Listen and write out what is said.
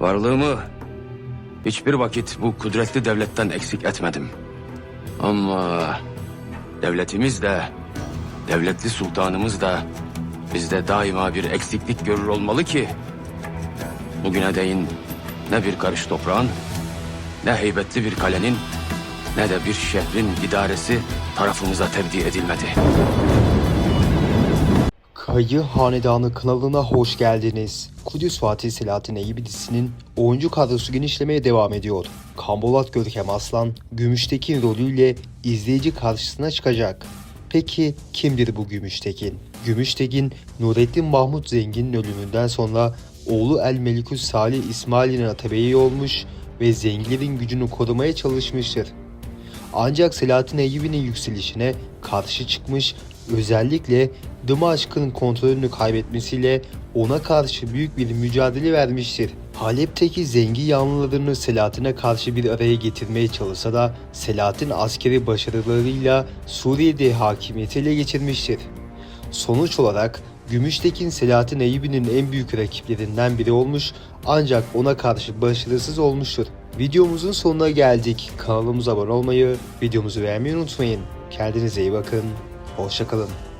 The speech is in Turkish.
Varlığımı hiçbir vakit bu kudretli devletten eksik etmedim. Ama devletimiz de, devletli sultanımız da bizde daima bir eksiklik görür olmalı ki bugüne değin ne bir karış toprağın, ne heybetli bir kalenin, ne de bir şehrin idaresi tarafımıza tevdi edilmedi. Kayı Hanedanı kanalına hoş geldiniz. Kudüs Fatih Selahattin Eyyubi dizisinin oyuncu kadrosu genişlemeye devam ediyor. Kambolat Görkem Aslan, Gümüştekin rolüyle izleyici karşısına çıkacak. Peki kimdir bu Gümüştekin? Gümüştekin, Nurettin Mahmut Zengin'in ölümünden sonra oğlu El Melikü Salih İsmail'in atabeyi olmuş ve Zenginlerin gücünü korumaya çalışmıştır. Ancak Selahattin Eyyubi'nin yükselişine karşı çıkmış, özellikle Dımaşk'ın kontrolünü kaybetmesiyle ona karşı büyük bir mücadele vermiştir. Halep'teki zengi yanlılarını Selahattin'e karşı bir araya getirmeye çalışsa da Selahattin askeri başarılarıyla Suriye'de hakimiyeti ele geçirmiştir. Sonuç olarak Gümüştekin Selahattin Eyyubi'nin en büyük rakiplerinden biri olmuş ancak ona karşı başarısız olmuştur. Videomuzun sonuna geldik. Kanalımıza abone olmayı, videomuzu beğenmeyi unutmayın. Kendinize iyi bakın. Hoşçakalın.